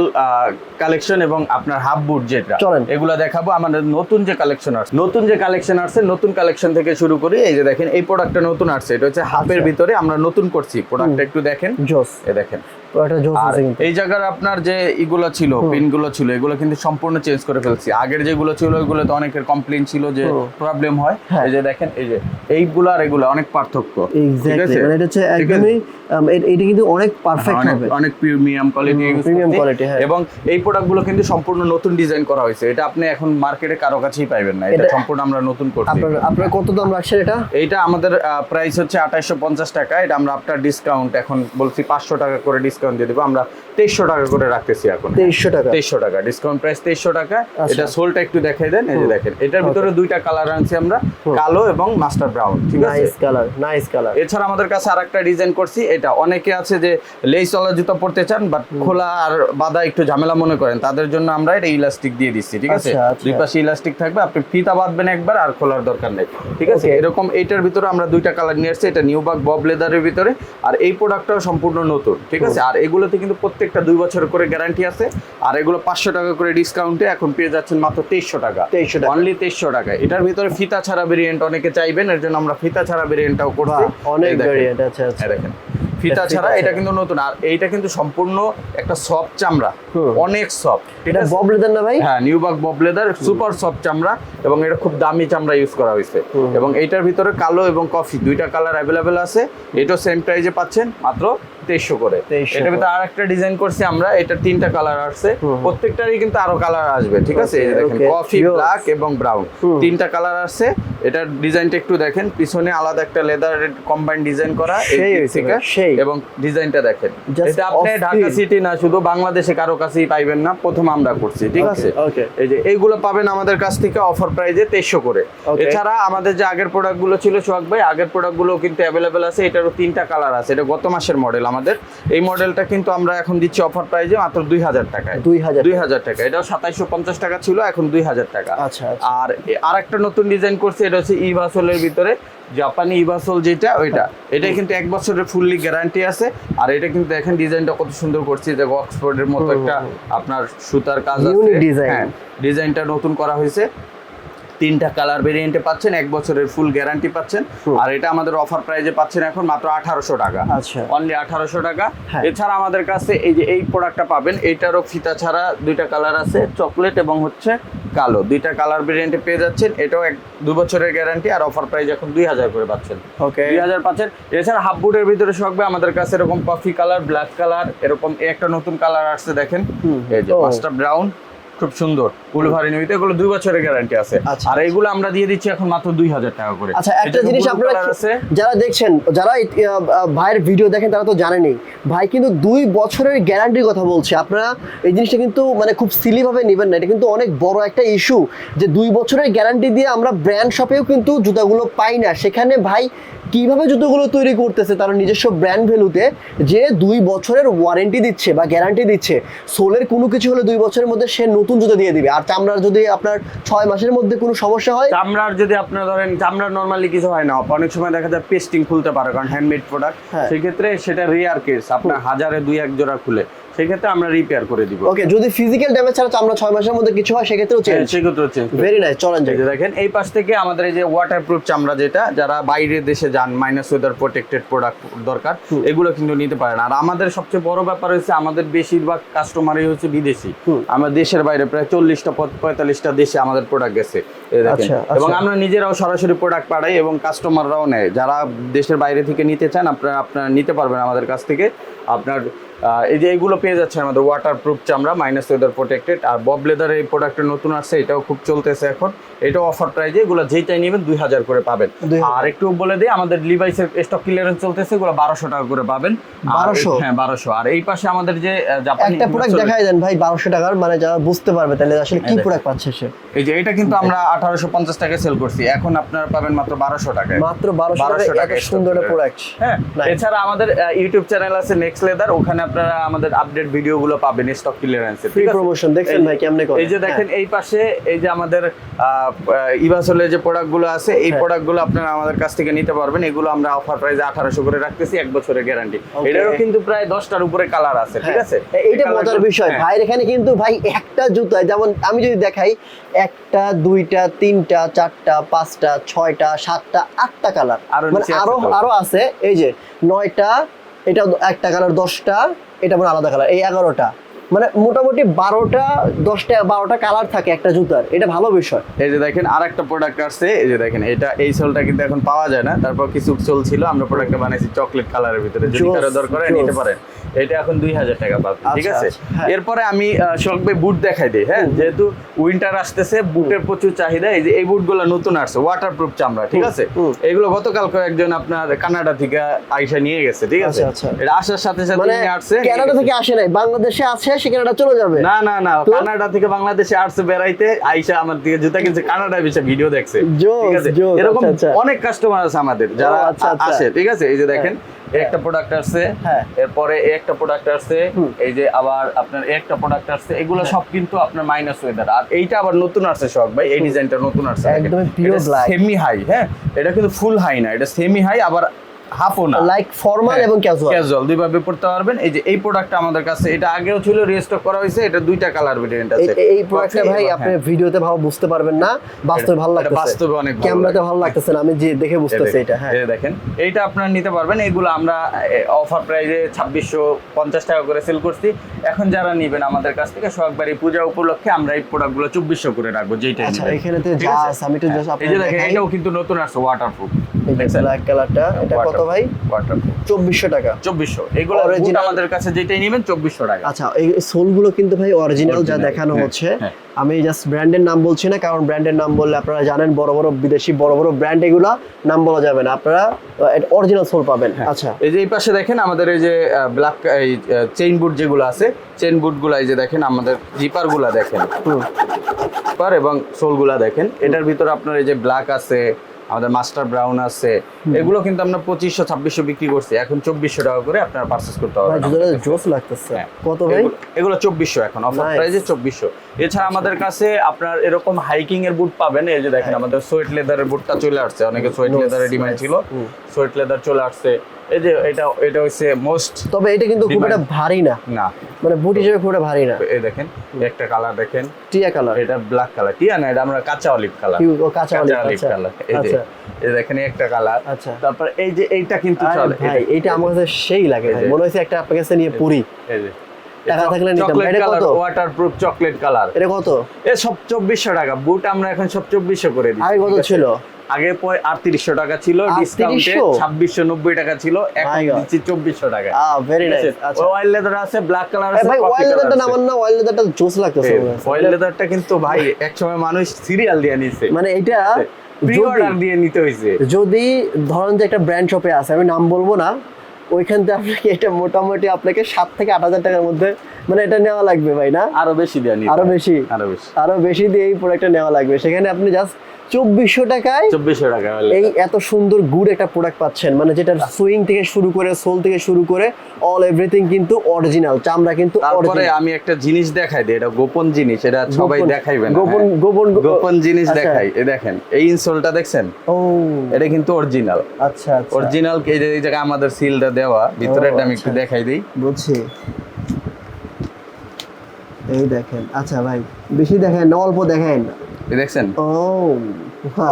Speaker 1: কালেকশন এবং আপনার হাফ বুট যেটা।
Speaker 2: চলেন।
Speaker 1: এগুলা দেখাবো আমাদের নতুন যে কালেকশন আসছে নতুন যে কালেকশন আসছে নতুন কালেকশন থেকে শুরু করি এই যে দেখেন এই প্রোডাক্টটা নতুন আসছে। এটা হচ্ছে হাফের
Speaker 2: আচ্ছা।
Speaker 1: ভিতরে আমরা নতুন করছি। প্রোডাক্টটা একটু দেখেন।
Speaker 2: জোস।
Speaker 1: এ দেখেন। এই জায়গার আপনার যে ইগুলো ছিল পিনগুলো ছিল এগুলো কিন্তু সম্পূর্ণ চেঞ্জ করে ফেলছি। আগের যেগুলো ছিল তো অনেকের কমপ্লেন ছিল যে প্রবলেম হয়।
Speaker 2: হ্যাঁ।
Speaker 1: এই যে দেখেন এই যে এইগুলো আর এগুলো অনেক পার্থক্য?
Speaker 2: মানে এটা হচ্ছে একদমই এটা কিন্তু অনেক পারফেক্ট হবে।
Speaker 1: অনেক প্রিমিয়াম কোয়ালিটি
Speaker 2: premium quality, হ্যাঁ।
Speaker 1: এবং এই প্রোডাক্টগুলো কিন্তু সম্পূর্ণ নতুন ডিজাইন করা হয়েছে। এটা আপনি এখন মার্কেটে কারও কাছেই পাইবেন না। এটা সম্পূর্ণ আমরা নতুন করছি।
Speaker 2: আপনার আপনার কত দাম রাখছেন এটা?
Speaker 1: এটা আমাদের প্রাইস হচ্ছে আঠাইশো পঞ্চাশ টাকা। এটা আমরা আপনার ডিসকাউন্ট এখন বলছি পাঁচশো টাকা করে ডিসকাউন্ট দিয়ে দেবো। আমরা তেইশশো টাকা করে রাখতেছি এখন।
Speaker 2: তেইশশো টাকা।
Speaker 1: তেইশশো টাকা ডিসকাউন্ট প্রাইস তেইশশো টাকা।
Speaker 2: আচ্ছা।
Speaker 1: এটা সোলটা একটু দেখাই দেন এই যে দেখেন। এটার ভিতরে দুইটা কালার আনছি আমরা কালো এবং মাস্টার ব্রাউন ঠিক আছে?
Speaker 2: নাইস কালার নাইস কালার
Speaker 1: এছাড়া আমাদের কাছে আরেকটা ডিজাইন করছি এটা অনেকে আছে যে লেস ওয়ালা জুতা পড়তে চান বাট খোলা আর বাদা একটু ঝামেলা মনে করেন তাদের জন্য আমরা এটা ইলাস্টিক দিয়ে দিচ্ছি ঠিক আছে?
Speaker 2: আচ্ছা, আচ্ছা।
Speaker 1: দুই পাশে ইলাস্টিক থাকবে আপনি ফিতা বাঁধবেন একবার আর খোলার দরকার নেই ঠিক আছে? এরকম এইটার ভিতরে আমরা দুইটা কালার নিয়ে আসছি এটা নিউ বাগ বব লেদারের ভিতরে আর এই প্রোডাক্টটাও সম্পূর্ণ নতুন ঠিক আছে? আর এগুলোতে কিন্তু প্রত্যেকটা দুই বছর করে গ্যারান্টি আছে। আর এগুলো পাঁচশো টাকা করে ডিসকাউন্টে এখন পেয়ে যাচ্ছেন মাত্র তেইশশো টাকা।
Speaker 2: 2300 টাকা।
Speaker 1: অনলি তেইশশো টাকা এটার ভিতরে ফিতা ছাড়া ভেরিয়েন্ট অনেকে চাইবেন এর জন্য আমরা ফিতা ছাড়া ভেরিয়েন্টটাও করছি।
Speaker 2: অনেক ভেরিয়েন্ট আছে আচ্ছা।
Speaker 1: দেখেন। ফিতা ছাড়া এটা কিন্তু নতুন। আর এইটা কিন্তু সম্পূর্ণ একটা সফট চামড়া। অনেক সফট
Speaker 2: এটা
Speaker 1: আছে?
Speaker 2: বব লেদার না ভাই?
Speaker 1: হ্যাঁ নিউবাক বব লেদার সুপার সফট চামড়া এবং এটা খুব দামি চামড়া ইউজ করা হয়েছে। এবং এইটার ভিতরে কালো এবং কফি দুইটা কালার অ্যাভেলেবেল আছে। এটাও সেম প্রাইজে পাচ্ছেন মাত্র তেইশশো করে।
Speaker 2: 2300
Speaker 1: এটার ভিতরে আর একটা ডিজাইন করছি আমরা এটা তিনটা কালার আসছে। প্রত্যেকটারই কিন্তু আরও কালার আসবে ঠিক আছে? দেখেন কফি ব্ল্যাক এবং ব্রাউন তিনটা কালার আসছে। এটার ডিজাইনটা একটু দেখেন পিছনে আলাদা একটা লেদার কম্বাইন ডিজাইন করা
Speaker 2: সেই।
Speaker 1: এবং ডিজাইনটা দেখেন। এটা আপনি ঢাকা সিটি না শুধু বাংলাদেশে কারও কাছেই পাইবেন না প্রথম আমরা করছি ঠিক আছে? এই যে এইগুলো পাবেন আমাদের কাছ থেকে অফার প্রাইজে তেইশশো করে। এছাড়া আমাদের যে আগের প্রোডাক্টগুলো ছিল সোহাগ ভাই আগের প্রোডাক্টগুলো কিন্তু অ্যাভেলেবেল আছে এটারও তিনটা কালার আছে এটা গত মাসের মডেল আমাদের এই মডেলটা কিন্তু আমরা এখন দিচ্ছি অফার প্রাইজে মাত্র দুই হাজার টাকায়।
Speaker 2: দুই হাজার
Speaker 1: দুই হাজার টাকা। এটাও সাতাইশশো পঞ্চাশ টাকা ছিল এখন দুই হাজার টাকা।
Speaker 2: আচ্ছা আচ্ছা।
Speaker 1: আর আর একটা নতুন ডিজাইন করছে এটা হচ্ছে ইভাসোলের ভিতরে। জাপানি ইভাসোল যেটা ওইটা। এটা কিন্তু এক বছরের ফুললি গ্যারান্টি আছে। আর এটা কিন্তু দেখেন ডিজাইনটা কত সুন্দর করছে যে অক্সফোর্ডের মতো একটা আপনার সুতার কাজ আছে।
Speaker 2: Design.
Speaker 1: হ্যাঁ ডিজাইনটা নতুন করা হয়েছে। তিনটা কালার ভেরিয়েন্টে পাচ্ছেন এক বছরের ফুল গ্যারান্টি পাচ্ছেন। আর এটা আমাদের অফার প্রাইজে পাচ্ছেন এখন মাত্র আঠারোশো টাকা।
Speaker 2: আচ্ছা।
Speaker 1: অনলি আঠারোশো টাকা।
Speaker 2: হ্যাঁ।
Speaker 1: এছাড়া আমাদের কাছে এই যে এই প্রোডাক্টটা পাবেন এইটারও ফিতা ছাড়া দুইটা কালার আছে চকলেট এবং হচ্ছে কালো। দুইটা কালার ভেরিয়েন্টে পেয়ে যাচ্ছেন এটাও এক দু বছরের গ্যারান্টি আর অফার প্রাইস এখন দুই হাজার করে পাচ্ছেন।
Speaker 2: ওকে
Speaker 1: দুই হাজার পাচ্ছেন। এছাড়া হাফ বুটের ভিতরে থাকবে আমাদের কাছে এরকম কফি কালার ব্ল্যাক কালার এরকম একটা নতুন কালার আসছে দেখেন। এই যে। মাস্টার ব্রাউন খুব সুন্দর। উলভারি নিতে এগুলো দুই বছরের গ্যারান্টি আছে।
Speaker 2: আচ্ছা,
Speaker 1: আর এইগুলো আমরা দিয়ে দিচ্ছি এখন মাত্র দুই হাজার টাকা করে।
Speaker 2: আচ্ছা একটা জিনিস আপনারা যারা দেখছেন যারা ভাইয়ের ভিডিও দেখেন তারা তো জানেনি ভাই কিন্তু দুই বছরের গ্যারান্টির কথা বলছে। আপনারা এই জিনিসটা কিন্তু মানে খুব সিলি ভাবে নেবেন না। এটা কিন্তু অনেক বড় একটা ইস্যু যে দুই বছরের গ্যারান্টি দিয়ে আমরা ব্র্যান্ড শপেও কিন্তু জুতাগুলো পাই না। সেখানে ভাই কীভাবে জুতোগুলো তৈরি করতেছে তার নিজস্ব ব্র্যান্ড ভ্যালুতে যে দুই বছরের ওয়ারেন্টি দিচ্ছে বা গ্যারান্টি দিচ্ছে সোলের কোনো কিছু হলে দুই বছরের মধ্যে সে নতুন জুতো দিয়ে দিবে। আর চামড়ার যদি আপনার ছয় মাসের মধ্যে কোনো সমস্যা হয়
Speaker 1: চামড়ার যদি আপনার ধরেন চামড়ার নর্মালি কিছু হয় না। অনেক সময় দেখা যায় পেস্টিং খুলতে পারে কারণ হ্যান্ডমেড প্রোডাক্ট। সেক্ষেত্রে সেটা রেয়ার কেস আপনার হাজারে দুই এক জোড়া খুলে। সেক্ষেত্রে আমরা রিপেয়ার করে দিব।
Speaker 2: ওকে যদি ফিজিক্যাল ড্যামেজ ছাড়া চামড়া ছয় মাসের মধ্যে কিছু হয় সেক্ষেত্রেও চেঞ্জ
Speaker 1: হ্যাঁ, সেক্ষেত্রে চেঞ্জ
Speaker 2: ভেরি নাইস চলেন যাই।
Speaker 1: দেখেন এই পাশ থেকে আমাদের এই যে ওয়াটারপ্রুফ চামড়া যেটা যারা বাইরের দেশে যান মাইনাস ওয়েদার প্রোটেক্টেড প্রোডাক্ট দরকার এগুলো কিন্তু নিতে পারেন। আর আমাদের সবচেয়ে বড় ব্যাপার হচ্ছে আমাদের বেশিরভাগ কাস্টমারই হচ্ছে বিদেশি। আমরা দেশের বাইরে প্রায় চল্লিশটা পঁয়তাল্লিশটা দেশে আমাদের প্রোডাক্ট গেছে। এবং
Speaker 2: আচ্ছা।
Speaker 1: আমরা নিজেরাও সরাসরি প্রোডাক্ট পাঠাই এবং কাস্টমাররাও নেয়। যারা দেশের বাইরে থেকে নিতে চান আপনারা আপনারা নিতে পারবেন আমাদের কাছ থেকে। আপনার এই যে এইগুলো পেয়ে যাচ্ছে আমাদের ওয়াটার প্রুফ চামড়া মাইনাস ওয়েদার প্রোটেক্টেড আর বব লেদার এই প্রোডাক্টটা নতুন আসছে এটাও খুব চলতেছে এখন। এটাও অফার প্রাইজে এগুলো যেইটাই নেবেন দুই হাজার করে পাবেন। আর একটু বলে দিই আমাদের লিভাইসের স্টক ক্লিয়ারেন্স চলতেছে এগুলো বারোশো টাকা করে পাবেন।
Speaker 2: বারোশো?
Speaker 1: হ্যাঁ বারোশো। আর এই পাশে আমাদের যে জাপানি
Speaker 2: একটা প্রোডাক্ট দেখাই দেন ভাই বারোশো টাকার মানে যারা বুঝতে পারবে তাহলে আসলে কি প্রোডাক্ট পাচ্ছে সে?
Speaker 1: এই যে এটা কিন্তু আমরা আঠারোশো পঞ্চাশ টাকায় সেল করছি। এখন আপনারা পাবেন মাত্র বারোশো টাকায়।
Speaker 2: মাত্র বারোশো
Speaker 1: 1200
Speaker 2: টাকা
Speaker 1: টাকায়
Speaker 2: সুন্দর প্রোডাক্ট
Speaker 1: হ্যাঁ এছাড়া আমাদের ইউটিউব চ্যানেল আছে নেক্সট লেদার ওখানে আপনারা আমাদের আপডেট ভিডিওগুলো পাবেন স্টক ক্লিয়ারেন্সে
Speaker 2: ফ্রি প্রমোশন দেখছেন ভাই কেমনে করে
Speaker 1: এই যে দেখেন এই পাশে এই যে আমাদের ইভাসলের যে প্রোডাক্টগুলো আছে এই
Speaker 2: হ্যাঁ।
Speaker 1: প্রোডাক্টগুলো আপনারা আমাদের কাছ থেকে নিতে পারবেন। এগুলো আমরা অফার প্রাইসে আঠারোশো করে রাখতেছি এক বছরের গ্যারান্টি. এটারও কিন্তু প্রায় দশটার উপরে কালার আছে ঠিক
Speaker 2: হ্যাঁ।
Speaker 1: আছে?
Speaker 2: এইটা মজার বিষয়।
Speaker 1: হ্যাঁ।
Speaker 2: ভাইয়ের এখানে কিন্তু ভাই একটা জুতায় যেমন আমি যদি দেখাই একটা দুইটা তিনটা চারটা পাঁচটা ছয়টা সাতটা আটটা কালার।
Speaker 1: আরও
Speaker 2: মানে
Speaker 1: আরও
Speaker 2: আরও আছে এই যে নয়টা এটা একটা কালার দশটা এটা মানে আলাদা কালার এই এগারোটা। মানে মোটামুটি বারোটা দশটা বারোটা কালার থাকে একটা জুতার। এটা ভালো বিষয়।
Speaker 1: এই যে দেখেন আর একটা প্রোডাক্ট আসছে। এই যে দেখেন এটা এই সোলটা কিন্তু এখন পাওয়া যায় না। তারপর কিছু সোল ছিল আমরা প্রোডাক্টটা বানাইছি চকলেট কালারের ভিতরে। যদি কারও দরকার হয় নিতে পারেন। এটা এখন দুই হাজার টাকা পাবেন ঠিক
Speaker 2: আচ্ছা,
Speaker 1: আছে?
Speaker 2: আচ্ছা, হ্যাঁ।
Speaker 1: এরপরে আমি শখ ভাই বুট দেখাই দিই হ্যাঁ? যেহেতু উইন্টার আসতেছে বুটের প্রচুর চাহিদা। এই যে এই বুটগুলো নতুন আসছে ওয়াটার প্রুফ চামড়া ঠিক আছে। এগুলো গতকালকে একজন আপনার কানাডা থেকে আইসা নিয়ে গেছে ঠিক আছে?
Speaker 2: আচ্ছা।
Speaker 1: এটা আসার সাথে সাথে
Speaker 2: মানে
Speaker 1: আসছে।
Speaker 2: কানাডা থেকে আসে নাই বাংলাদেশে আছে সে কানাডা চলে যাবে।
Speaker 1: না না না কানাডা থেকে বাংলাদেশে আসছে বেড়াইতে আইসা আমার দিকে জুতা কিনছে কানাডা বিষয়ে ভিডিও দেখছে। ঠিক আছে? এরকম
Speaker 2: আচ্ছা, আচ্ছা।
Speaker 1: অনেক কাস্টমার আছে আমাদের যারা
Speaker 2: আচ্ছা।
Speaker 1: আসে ঠিক আছে? এই যে দেখেন একটা প্রোডাক্ট আসছে
Speaker 2: হ্যাঁ।
Speaker 1: এরপরে একটা প্রোডাক্ট আসছে এই যে আবার আপনার একটা প্রোডাক্ট আসছে এগুলো সব কিন্তু আপনার মাইনাস ওয়েদার আর এইটা আবার নতুন আসছে শখ ভাই এই ডিজাইনটা নতুন আসছে।
Speaker 2: pure
Speaker 1: সেমি হাই হ্যাঁ? এটা কিন্তু ফুল হাই না এটা সেমি হাই আবার হাফও না।
Speaker 2: লাইক ফর্মাল এবং ক্যাজুয়াল
Speaker 1: ক্যাজুয়াল দুইভাবে পড়তে পারবেন। এই যে এই প্রোডাক্টটা আমাদের কাছে এটা আগেও ছিল রিস্টক করা হয়েছে এটা দুইটা কালার ভেরিয়েন্ট আছে।
Speaker 2: এই প্রোডাক্টটা ভাই
Speaker 1: হ্যাঁ।
Speaker 2: আপনি ভিডিওতে ভালো বুঝতে পারবেন না বাস্তবে ভালো লাগতেছে।
Speaker 1: বাস্তবে অনেক
Speaker 2: ক্যামেরাতে ভালো লাগতেছে না আমি যে দেখে বুঝতেছি এটা হ্যাঁ।
Speaker 1: এই দেখেন এইটা আপনারা নিতে পারবেন। এগুলো আমরা অফার প্রাইসে ছাব্বিশশো পঞ্চাশ টাকা করে সেল করছি। এখন যারা নিবেন আমাদের কাছ থেকে সোহাগবাড়ি পূজা উপলক্ষে আমরা এই প্রোডাক্টগুলো চব্বিশশো করে রাখব যেইটা
Speaker 2: আচ্ছা এখানে তো?
Speaker 1: আছে?
Speaker 2: আমি
Speaker 1: হ্যাঁ,
Speaker 2: জাস্ট
Speaker 1: এই যে দেখেন এটাও কিন্তু নতুন আসছে ওয়াটারপ্রুফ
Speaker 2: ব্ল্যাক কালারটা এটা কত ভাই? চব্বিশশো টাকা।
Speaker 1: চব্বিশশো। এগুলো
Speaker 2: Original
Speaker 1: আমাদের কাছে যেটাই নেবেন চব্বিশশো টাকা।
Speaker 2: আচ্ছা এই সোলগুলো কিন্তু ভাই অরিজিনাল যা দেখানো
Speaker 1: হ্যাঁ,
Speaker 2: হচ্ছে।
Speaker 1: হ্যাঁ।
Speaker 2: আমি জাস্ট ব্র্যান্ডের নাম বলছি না কারণ ব্র্যান্ডের নাম বললে আপনারা জানেন বড় বড় বিদেশি বড় বড় ব্র্যান্ড এগুলা নাম বলা যাবে না। আপনারা অরিজিনাল সোল পাবেন।
Speaker 1: হ্যাঁ।
Speaker 2: আচ্ছা।
Speaker 1: এই যে এই পাশে দেখেন আমাদের এই যে ব্ল্যাক এই চেইন বুট যেগুলো আছে চেইন বুটগুলো এই যে দেখেন আমাদের জিপারগুলো দেখেন।
Speaker 2: হুম।
Speaker 1: জিপার এবং সোলগুলা দেখেন। এটার ভিতরে আপনার এই যে ব্ল্যাক আছে আমাদের মাস্টার ব্রাউন আছে। এগুলো কিন্তু আমরা পঁচিশশো ছাব্বিশশো বিক্রি করছি। এখন চব্বিশশো টাকা করে আপনারা পারচেস করতে
Speaker 2: হবে জোস লাগতেছে।
Speaker 1: হ্যাঁ।
Speaker 2: কত ভাই?
Speaker 1: এগুলো- চব্বিশশো এখন। অফার. প্রাইসে চব্বিশশো। এছাড়া আমাদের কাছে আপনার এরকম হাইকিং এর বুট পাবেন। এই যে দেখেন আমাদের সোয়েট লেদারের বুটটা চলে আসছে। অনেকে সোয়েট লেদারের ডিমান্ড ছিল। সোয়েট লেদার চলে আসছে। এই যে এটা এটা হচ্ছে মোস্ট
Speaker 2: তবে এটা কিন্তু খুব একটা ভারী না।
Speaker 1: না।
Speaker 2: মানে বুট হিসেবে খুব একটা ভারী না।
Speaker 1: এই দেখেন একটা কালার দেখেন।
Speaker 2: টিয়া কালার
Speaker 1: এটা ব্ল্যাক কালার টিয়া না এটা আমরা কাঁচা অলিভ কালার
Speaker 2: কাঁচা অলিভ
Speaker 1: অলিভ
Speaker 2: আচ্ছা।
Speaker 1: কালার এই যে
Speaker 2: আচ্ছা।
Speaker 1: এই দেখেন একটা কালার
Speaker 2: আচ্ছা।
Speaker 1: তারপর এই যে এইটা কিন্তু চলে।
Speaker 2: এইটা আমার কাছে সেই লাগে মনে হচ্ছে একটা আপনার কাছে নিয়ে পুরি
Speaker 1: এই যে।
Speaker 2: টাকা থাকলে নিতাম। এটা কত?
Speaker 1: ওয়াটারপ্রুফ চকলেট কালার
Speaker 2: এটা কত?
Speaker 1: এ সব চব্বিশশো টাকা। বুট আমরা এখন সব চব্বিশশো করে দিই
Speaker 2: আগে কত ছিল?
Speaker 1: আগে আটত্রিশশো টাকা ছিল ডিসকাউন্টে
Speaker 2: 3800?
Speaker 1: ছাব্বিশশো নব্বই টাকা ছিল এখন দিচ্ছি চব্বিশশো টাকা।
Speaker 2: আ ভেরি নাইস আচ্ছা।
Speaker 1: অয়েল লেদার আছে ব্লাক কালার আছে
Speaker 2: ভাই অয়েল লেদারটা নামান না অয়েল লেদারটা জোস লাগতেছে।
Speaker 1: অয়েল লেদারটা কিন্তু ভাই এক সময় মানুষ সিরিয়াল দিয়ে নিছে।
Speaker 2: মানে এটা
Speaker 1: প্রি অর্ডার দিয়ে নিতে হয়েছে
Speaker 2: যদি ধরেন যে একটা ব্র্যান্ড শপে আছে আমি নাম বলব না ওইখান থেকে আপনাকে এটা মোটামুটি আপনাকে সাত থেকে আট হাজার টাকার মধ্যে মানে এটা নেওয়া লাগবে ভাই না?
Speaker 1: আরও বেশি দেওয়া আরও
Speaker 2: বেশি?
Speaker 1: আরও বেশি।
Speaker 2: আরও বেশি দিয়ে এই প্রোডাক্টটা নেওয়া লাগবে। সেখানে আপনি জাস্ট চব্বিশশো টাকায়
Speaker 1: চব্বিশশো টাকা
Speaker 2: এই এত সুন্দর গুড একটা প্রোডাক্ট পাচ্ছেন। মানে যেটা সুইং থেকে শুরু করে সোল থেকে শুরু করে অল এভরিথিং কিন্তু অরিজিনাল চামড়া কিন্তু
Speaker 1: তারপরে আমি একটা জিনিস দেখাই দিই এটা গোপন জিনিস এটা সবাই দেখাইবে না
Speaker 2: গোপন
Speaker 1: হ্যাঁ।
Speaker 2: গোপন
Speaker 1: গোপন জিনিস
Speaker 2: আচ্ছা।
Speaker 1: দেখাই এই দেখেন এই ইনসোলটা দেখছেন?
Speaker 2: ও।
Speaker 1: এটা কিন্তু অরিজিনাল
Speaker 2: আচ্ছা আচ্ছা।
Speaker 1: অরিজিনাল এই যে এই জায়গায় আমাদের সিলটা দেওয়া ভিতরেরটা আমি একটু
Speaker 2: আচ্ছা।
Speaker 1: দেখাই দিই।
Speaker 2: বুঝছি। এই দেখেন আচ্ছা ভাই বেশি দেখেন অল্প দেখেন।
Speaker 1: দেখছেন?
Speaker 2: ও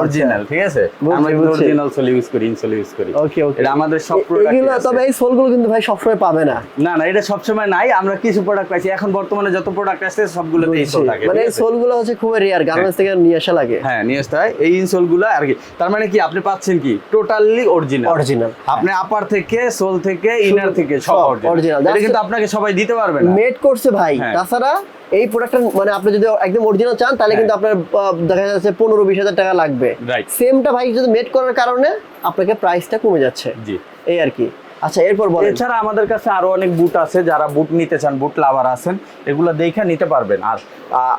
Speaker 1: অরিজিনাল ঠিক আছে? আমরা অরিজিনাল সোল ইউজ করি ইনসোল ইউজ করি।
Speaker 2: ওকে ওকে
Speaker 1: এটা আমাদের সব
Speaker 2: এগুলো তবে এই সোলগুলো কিন্তু ভাই সবসময় পাবে না।
Speaker 1: না না এটা সবসময় নাই। আমরা কিছু প্রোডাক্ট পাইছি। এখন বর্তমানে যত প্রোডাক্ট আসছে সবগুলোতে ইনসোল থাকে
Speaker 2: মানে এই সোলগুলো হচ্ছে খুবই রেয়ার গার্মেন্টস থেকে নিয়ে আসা লাগে।
Speaker 1: হ্যাঁ নিয়ে আসতে হয়। এই ইনসোলগুলো আর কি। তার মানে কি আপনি পাচ্ছেন কি? টোটালি অরিজিনাল
Speaker 2: অরিজিনাল
Speaker 1: আপনি আপার থেকে সোল থেকে ইনার থেকে সব
Speaker 2: সব
Speaker 1: অরিজিনাল এটা কিন্তু আপনাকে সবাই দিতে পারবে না।
Speaker 2: মেড করছে ভাই।
Speaker 1: হ্যাঁ।
Speaker 2: তাছাড়া এই প্রোডাক্টটা মানে আপনি যদি একদম অরিজিনাল চান তাহলে
Speaker 1: হ্যাঁ।
Speaker 2: কিন্তু আপনার দেখা যাচ্ছে পনেরো বিশ হাজার টাকা লাগবে. সেমটা ভাই যদি মেড করার কারণে আপনাকে প্রাইসটা কমে যাচ্ছে।
Speaker 1: জি।
Speaker 2: এই আর কি। আচ্ছা এরপর বলেন।
Speaker 1: এছাড়া আমাদের কাছে আরও অনেক বুট আছে যারা বুট নিতে চান বুট লাভার আছেন এগুলো দেখে নিতে পারবেন। আর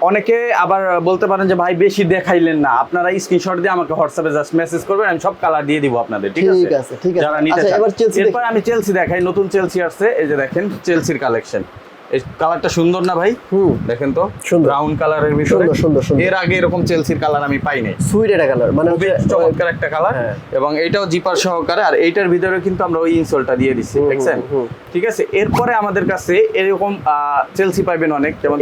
Speaker 1: অনেকে আবার বলতে পারেন যে ভাই বেশি দেখাইলেন না। আপনারা স্ক্রিনশট দিয়ে আমাকে হোয়াটসঅ্যাপে জাস্ট মেসেজ করবেন আমি সব কালার দিয়ে দিব আপনাদের ঠিক আছে?
Speaker 2: ঠিক আছে, ঠিক আছে।
Speaker 1: যারা নিতে
Speaker 2: আচ্ছা,
Speaker 1: চান। এরপর আমি চেলসি দেখাই নতুন চেলসি আসছে এই যে দেখেন চেলসির কালেকশন এই কালারটা সুন্দর না ভাই?
Speaker 2: হুম।
Speaker 1: দেখেন তো
Speaker 2: সুন্দর।
Speaker 1: ব্রাউন কালারের ভিতরে।
Speaker 2: সুন্দর, সুন্দর, সুন্দর।
Speaker 1: এর আগে এরকম চেলসির কালার আমি পাই নাই
Speaker 2: সুইট এটা কালার মানে হচ্ছে
Speaker 1: চমৎকার একটা কালার
Speaker 2: হ্যাঁ।
Speaker 1: এবং এইটাও জিপার সহকারে আর এইটার ভিতরে কিন্তু আমরা ওই ইনসোলটা দিয়ে দিচ্ছি দেখছেন? ঠিক আছে? এরপরে আমাদের কাছে এরকম চেলসি পাবেন অনেক যেমন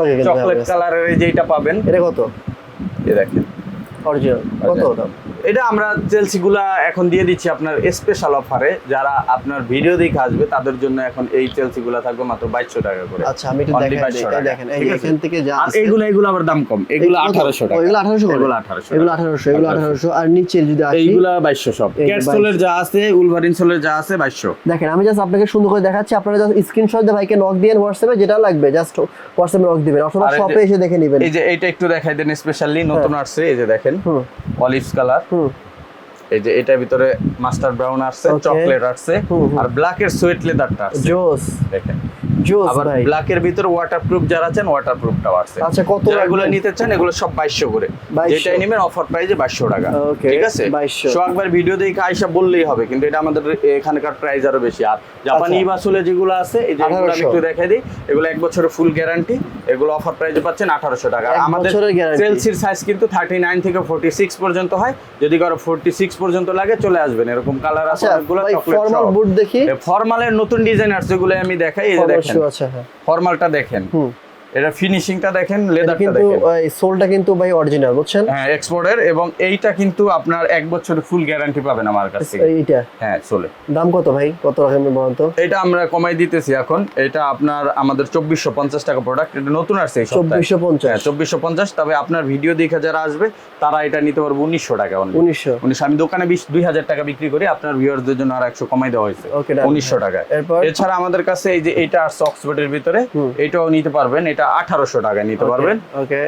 Speaker 2: লাগে
Speaker 1: চকলেট কালারের যেটা পাবেন।
Speaker 2: এটা কত?
Speaker 1: এই দেখেন।
Speaker 2: অরিজিনাল কত।
Speaker 1: এটা আমরা চেলসি গুলা এখন দিয়ে দিচ্ছি আপনার স্পেশাল অফারে যারা আপনার ভিডিও দেখে আসবে তাদের জন্য এখন এই চেলসি গুলা থাকবে মাত্র বাইশশো টাকা করে।
Speaker 2: আচ্ছা আমি একটু দেখাই
Speaker 1: 2200
Speaker 2: দেখেন? এখান থেকে যা
Speaker 1: আর এইগুলো এগুলো আবার দাম কম। এগুলো
Speaker 2: কত?
Speaker 1: আঠারোশো
Speaker 2: ও,
Speaker 1: টাকা।
Speaker 2: এগুলো 1800
Speaker 1: এগুলো আঠারোশো
Speaker 2: এগুলো আঠারোশো এগুলো আঠারোশো। আর নিচে যদি আসি
Speaker 1: এইগুলা বাইশশো সব।
Speaker 2: এই
Speaker 1: ক্যাটসোলের যা আছে উলভারিন সোলের যা আছে বাইশশো।
Speaker 2: দেখেন আমি জাস্ট আপনাকে সুন্দর করে দেখাচ্ছি। আপনারা জাস্ট স্ক্রিনশট দিয়ে ভাইকে নক দিয়ে হোয়াটসঅ্যাপে যেটা লাগবে জাস্ট হোয়াটসঅ্যাপে নক দিবেন। অথবা শপে এসে দেখে নেবেন।
Speaker 1: এই যে এইটা একটু দেখাই দেন স্পেশালি নতুন আসছে এই যে দেখেন। Olives colour. এই যে এটার ভিতরে মাস্টার ব্রাউন আসছে চকলেট আসছে
Speaker 2: আর ব্ল্যাক
Speaker 1: এর সুইট সুয়েট লেদারটা
Speaker 2: জোস।
Speaker 1: দেখেন। আবার
Speaker 2: ভাই।
Speaker 1: ব্ল্যাকের ভিতরে ওয়াটারপ্রুফ যারা আছেন ওয়াটারপ্রুফটাও আছে
Speaker 2: আচ্ছা, কত
Speaker 1: এগুলো নিতে চান এগুলো সব 2200 করে।
Speaker 2: 2200
Speaker 1: যেটাই নেবেন অফার প্রাইসে 2200 টাকা। ঠিক আছে?
Speaker 2: 2200
Speaker 1: সো একবার ভিডিও দেখে বললেই হবে কিন্তু এটা আমাদের এখানকার প্রাইস আরও বেশি। আর জাপানি
Speaker 2: আচ্ছা।
Speaker 1: বাসুলে যেগুলো আছে এই যে এগুলো আমি একটু দেখাই দিই এগুলো এক বছরের ফুল গ্যারান্টি এগুলো অফার প্রাইসে পাচ্ছেন 1800 টাকা। আমাদের। চেলসির সাইজ কিন্তু 39 থেকে 46 পর্যন্ত হয়। যদি কারও 46 পর্যন্ত লাগে চলে আসবেন। এরকম কালার আছে
Speaker 2: আচ্ছা
Speaker 1: অনেকগুলো চকলেট
Speaker 2: ফর্মাল বুট দেখি।
Speaker 1: ফর্মালের নতুন ডিজাইন আসছে যেগুলো আমি দেখাই। এই যে দেখেন
Speaker 2: shoe আছে হ্যাঁ।
Speaker 1: ফর্মালটা দেখেন।
Speaker 2: হুম।
Speaker 1: এটা ফিনিশিংটা দেখেন
Speaker 2: এটা
Speaker 1: লেদারটা
Speaker 2: কিন্তু সোলটা কিন্তু ভাই অরিজিনাল বুঝছেন?
Speaker 1: হ্যাঁ এক্সপোর্টের এবং এইটা কিন্তু আপনার এক বছরের ফুল গ্যারান্টি পাবেন আমার কাছ
Speaker 2: এইটা?
Speaker 1: হ্যাঁ চলে।
Speaker 2: দাম কত ভাই? কত রকমের বলেন তো?
Speaker 1: এটা আমরা কমাই দিতেছি এখন। এটা আপনার আমাদের চব্বিশশো পঞ্চাশ টাকা প্রোডাক্ট এটা নতুন আসছে
Speaker 2: চব্বিশশো পঞ্চাশ।
Speaker 1: হ্যাঁ চব্বিশশো পঞ্চাশ তবে আপনার ভিডিও দেখে যারা আসবে তারা এটা নিতে পারবে উনিশশো টাকা।
Speaker 2: উনিশশো।
Speaker 1: উনিশশো আমি দোকানে বিশ দুই হাজার টাকা বিক্রি করি আপনার ভিউয়ারদের জন্য আর একশো কমাই দেওয়া হয়েছে. উনিশশো টাকা
Speaker 2: এরপর?
Speaker 1: এছাড়া আমাদের কাছে এই যে এইটা আসছে অক্সফোর্ডের ভিতরে। এটাও নিতে পারবেন। এটা আঠারোশো টাকা নিতে পারবেন।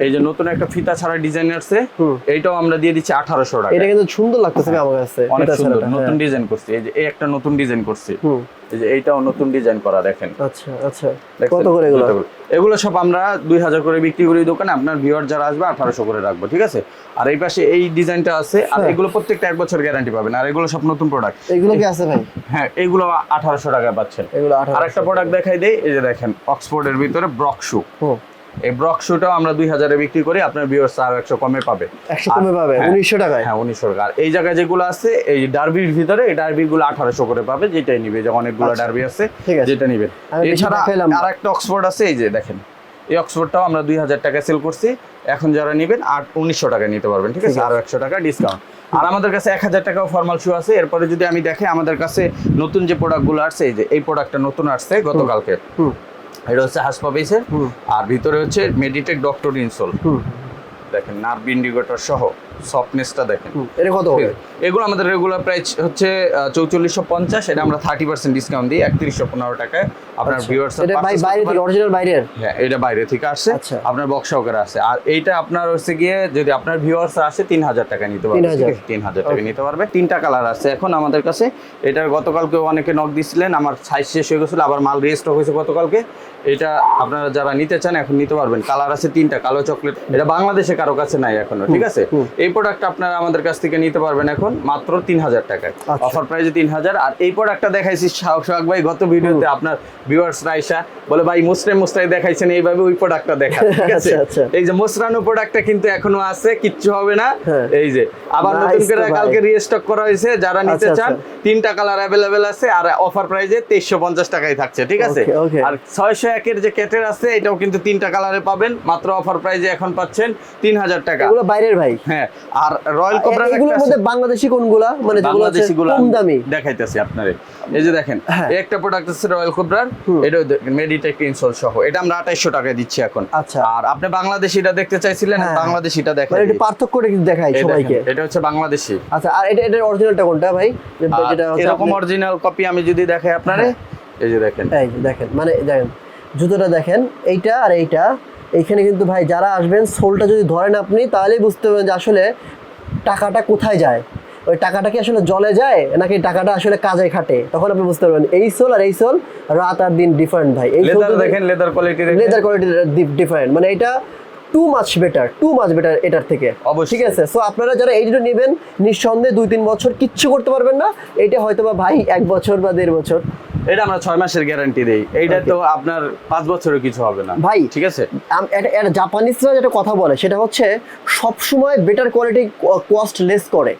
Speaker 1: এই যে নতুন একটা ফিতা ছাড়া ডিজাইন আসছে
Speaker 2: হুম।
Speaker 1: এইটাও আমরা দিয়ে দিচ্ছি আঠারোশো টাকা।
Speaker 2: এটা কিন্তু সুন্দর লাগতেছে আমার কাছে
Speaker 1: অনেক সুন্দর নতুন
Speaker 2: হ্যাঁ।
Speaker 1: ডিজাইন করছি। এই যে এই একটা নতুন ডিজাইন করছি।
Speaker 2: হুম।
Speaker 1: এই যে এইটাও নতুন ডিজাইন করা দেখেন।
Speaker 2: আচ্ছা আচ্ছা। কত করে এগুলো?
Speaker 1: এগুলো সব আমরা দুই হাজার করে বিক্রি করি দোকানে আপনার ভিউয়ার যারা আসবে আঠারোশো করে রাখব ঠিক আছে? আর এই পাশে এই ডিজাইনটা আছে আর
Speaker 2: হ্যাঁ।
Speaker 1: এগুলো প্রত্যেকটা এক বছর গ্যারান্টি পাবেন আর এগুলো সব নতুন প্রোডাক্ট
Speaker 2: এগুলো কি আছে ভাই?
Speaker 1: হ্যাঁ এগুলো আঠারোশো টাকায় পাচ্ছেন।
Speaker 2: এগুলো
Speaker 1: আর একটা প্রোডাক্ট দেখাই দেই এই যে দেখেন অক্সফোর্ডের ভিতরে ব্রক শু এই ব্রক শুটাও আমরা দুই হাজারে বিক্রি করি আপনার ভিউয়ার্স আর একশো কমে পাবে।
Speaker 2: একশো কমে পাবে
Speaker 1: হ্যাঁ।
Speaker 2: উনিশশো টাকায়?
Speaker 1: হ্যাঁ উনিশশো টাকা। আর এই জায়গায় যেগুলো আছে এই ডার্বির ভিতরে এই ডার্বি গুলো আঠারোশো করে পাবে যেটাই নিবে যে অনেকগুলো
Speaker 2: আচ্ছা।
Speaker 1: ডার্বি আছে যেটা নিবে।
Speaker 2: আমি বেশি
Speaker 1: এছাড়া আর একটা অক্সফোর্ড আছে এই যে দেখেন এই অক্সফোর্ডটাও আমরা দুই হাজার টাকা সেল করছি। এখন যারা নিবেন আট উনিশশো টাকা নিতে পারবেন ঠিক আছে? আরও একশো টাকা ডিসকাউন্ট আর আমাদের কাছে এক হাজার টাকাও ফর্মাল শু আছে এরপরে যদি আমি দেখে আমাদের কাছে নতুন যে প্রোডাক্টগুলো আসছে এই যে এই প্রোডাক্টটা নতুন আসছে গতকালকে। এটা হচ্ছে হাসপা বেসের আর ভিতরে হচ্ছে মেডিটেক ডক্টর ইনসোল দেখেন নার্ভ ইন্ডিকেটর সহ সফটনেসটা দেখেন।
Speaker 2: এটা কত হবে?
Speaker 1: এগুলো আমাদের রেগুলার প্রাইস হচ্ছে চৌচল্লিশশো পঞ্চাশ এটা আমরা থার্টি পার্সেন্ট ডিসকাউন্ট দিই একত্রিশশো পনেরো টাকায়। আপনার ভিউয়ার্স
Speaker 2: আচ্ছা। বাইরে থেকে অরিজিনাল বাইরের?
Speaker 1: হ্যাঁ এটা বাইরে থেকে আসছে
Speaker 2: আচ্ছা।
Speaker 1: আপনার বক্স সহকারে আসে আর এইটা আপনার হচ্ছে গিয়ে যদি আপনার ভিউয়ার্স আসে তিন হাজার টাকা নিতে পারবে
Speaker 2: 3000
Speaker 1: ঠিক আছে? তিন হাজার টাকা নিতে পারবে। তিনটা কালার আছে এখন আমাদের কাছে। এটার গতকালকে অনেকে নক দিছিলেন আমার সাইজ শেষ হয়ে গেছিল আবার মাল রেস্টক হয়েছে গতকালকে। এটা আপনারা যারা নিতে চান এখন নিতে পারবেন। কালার আছে তিনটা কালো চকলেট। এটা বাংলাদেশে কারও কাছে নাই এখনও ঠিক আছে? এই প্রোডাক্ট আপনারা আমাদের কাছ থেকে নিতে পারবেন এখন মাত্র তিন হাজার টাকায়। অফার প্রাইসে তিন হাজার আর এই প্রোডাক্টটা দেখাইছি শাহ শাহ ভাই গত ভিডিওতে আপনার ভিউয়ার্স রাইসা বলে ভাই মুসরে মুসরাই দেখাইছেন এইভাবে ওই প্রোডাক্টটা দেখা ঠিক আছে?
Speaker 2: আচ্ছা, আচ্ছা।
Speaker 1: এই যে মোসরানো প্রোডাক্টটা কিন্তু এখনও আছে কিচ্ছু হবে না।
Speaker 2: হ্যাঁ।
Speaker 1: এই যে আবার নতুন করে কালকে রিস্টক করা হয়েছে যারা নিতে
Speaker 2: আচ্ছা,
Speaker 1: চান। তিনটা কালার অ্যাভেলেবেল আছে আর অফার প্রাইসে তেইশশো পঞ্চাশ টাকায় থাকছে ঠিক আছে. আর ছয়শো একের যে ক্যাটের আছে এটাও কিন্তু তিনটা কালারে পাবেন। মাত্র অফার প্রাইসে এখন পাচ্ছেন তিন হাজার টাকা।
Speaker 2: এগুলো বাইরের ভাই।
Speaker 1: হ্যাঁ আর রয়্যাল কোবরা
Speaker 2: এগুলোর মধ্যে বাংলাদেশি কোনগুলা? মানে যেগুলো
Speaker 1: গুলো
Speaker 2: কম দামি
Speaker 1: দেখাইতেছি আপনারে। এই যে দেখেন
Speaker 2: হ্যাঁ।
Speaker 1: একটা প্রোডাক্ট আছে রয়্যাল কোবরার এটা মেডিটেক ইনসোল সহ। এটা আমরা 2800 টাকায় দিচ্ছি এখন।
Speaker 2: আচ্ছা।
Speaker 1: আর আপনি বাংলাদেশিটা দেখতে চাইছিলেন
Speaker 2: হ্যাঁ।
Speaker 1: বাংলাদেশিটা
Speaker 2: মানে
Speaker 1: দেখাই
Speaker 2: একটু পার্থক্যটা কিন্তু দেখাই সবাইকে।
Speaker 1: এটা হচ্ছে বাংলাদেশি।
Speaker 2: আচ্ছা আর এটা এটার অরিজিনালটা কোনটা ভাই? যেটা
Speaker 1: এরকম অরিজিনাল কপি আমি যদি দেখাই আপনারে এই যে দেখেন।
Speaker 2: এই দেখেন মানে দেখেন। জুতোটা দেখেন এইটা আর এইটা। এইখানে কিন্তু ভাই যারা আসবেন সোলটা যদি ধরেন আপনি তাহলেই বুঝতে পারবেন যে আসলে টাকাটা কোথায় যায়। ওই টাকাটা কি আসলে জলে যায় নাকি টাকাটা আসলে কাজে খাটে? তখন আপনি বুঝতে পারবেন। এই সোল আর এই সোল রাত আর দিন ডিফারেন্ট ভাই। এই
Speaker 1: লেদার দেখেন leather quality
Speaker 2: leather quality different মানে এটা too much better too much better এটার থেকে।
Speaker 1: অবশ্যই।
Speaker 2: ঠিক আছে? সো আপনারা যারা এই দুটো নেবেন নিঃসন্দেহে দুই তিন বছর কিচ্ছু করতে পারবেন না। এটা হয়তো বা ভাই এক বছর বা দেড় বছর।
Speaker 1: এটা আমরা ছয় মাসের গ্যারান্টি দেই। এইটা তো আপনার পাঁচ বছরের কিছু হবে না।
Speaker 2: ভাই
Speaker 1: ঠিক আছে?
Speaker 2: জাপানিজরা যেটা কথা বলে সেটা হচ্ছে সবসময় বেটার কোয়ালিটি কস্ট লেস করে।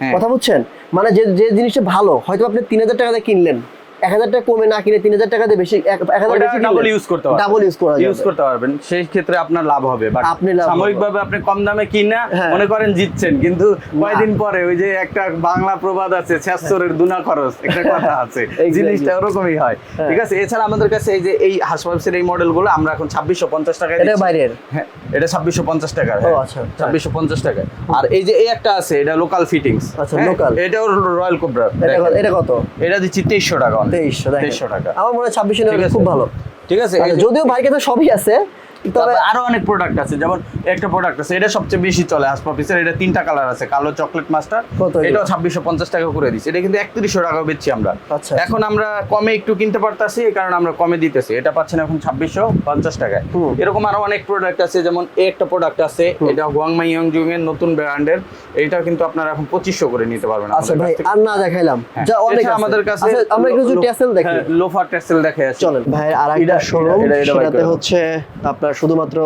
Speaker 1: হ্যাঁ।
Speaker 2: কথা বুঝছেন? মানে যে যে জিনিসটা ভালো হয়তো আপনি তিন হাজার টাকা দিয়ে কিনলেন। এক হাজার টাকা কমে না কিনে তিন হাজার টাকা দিয়ে বেশি এক হাজার বেশি
Speaker 1: ডাবল ইউজ করতে পারবেন।
Speaker 2: ডাবল ইউজ করা
Speaker 1: ইউজ করতে পারবেন। সেই ক্ষেত্রে আপনার লাভ হবে বাট
Speaker 2: আপনি
Speaker 1: সাময়িকভাবে আপনি কম দামে কিনা
Speaker 2: হ্যাঁ।
Speaker 1: মনে করেন জিতছেন কিন্তু কয়দিন পরে ওই যে একটা বাংলা প্রবাদ আছে ছেসরের দুনা খরচ একটা কথা আছে। জিনিসটা ওরকমই হয়।
Speaker 2: হ্যাঁ।
Speaker 1: ঠিক আছে এছাড়া আমাদের কাছে এই যে এই হাসপাতালের এই মডেলগুলো আমরা এখন ছাব্বিশশো পঞ্চাশ টাকায়
Speaker 2: এটা বাইরের?
Speaker 1: হ্যাঁ এটা ছাব্বিশশো পঞ্চাশ টাকা
Speaker 2: আচ্ছা, হ্যাঁ।
Speaker 1: ছাব্বিশশো পঞ্চাশ টাকা আর এই যে এই একটা আছে এটা লোকাল ফিটিংস
Speaker 2: আচ্ছা, local।
Speaker 1: এটাও রয়্যাল কোবরা
Speaker 2: এটা কত- এটা
Speaker 1: দিচ্ছি তেইশশো টাকা।
Speaker 2: তেইশশো
Speaker 1: তেইশশো টাকা।
Speaker 2: আমার মনে হয়
Speaker 1: ছাব্বিশ।
Speaker 2: খুব ভালো।
Speaker 1: ঠিক আছে
Speaker 2: আচ্ছা, যদিও ভাইয়ের কাছে সবই আছে তবে
Speaker 1: আরও অনেক প্রোডাক্ট আছে যেমন একটা প্রোডাক্ট আছে এটা সবচেয়ে বেশি চলে হাসপাপিসের এটা তিনটা কালার আছে কালো চকলেট মাস্টার? এটাও ছাব্বিশশো পঞ্চাশ টাকা করে দিচ্ছি এটা কিন্তু একত্রিশশো টাকা বেচছি আমরা।
Speaker 2: আচ্ছা।
Speaker 1: এখন আমরা কমে একটু কিনতে পারতাছি এই কারণে আমরা কমে দিতেছি এটা পাচ্ছেন এখন ছাব্বিশশো পঞ্চাশ টাকায়। এরকম আরও অনেক প্রোডাক্ট আছে যেমন এই একটা প্রোডাক্ট আছে এটা হুয়াংমাই ইয়ংজুং এর নতুন ব্র্যান্ডের এটা কিন্তু আপনারা এখন পঁচিশশো করে নিতে পারবেন
Speaker 2: আচ্ছা
Speaker 1: আমাদের
Speaker 2: ভাই আর না দেখাইলাম
Speaker 1: হ্যাঁ।
Speaker 2: যা অনেক
Speaker 1: আমাদের কাছে
Speaker 2: আচ্ছা, আমরা একটু কিছু টেসেল দেখি।
Speaker 1: লোফার টেসেল দেখে
Speaker 2: চলেন। ভাইয়ের আর একটা শোরুম
Speaker 1: এটা- এটা
Speaker 2: সেটাতে হচ্ছে আপনার শুধুমাত্র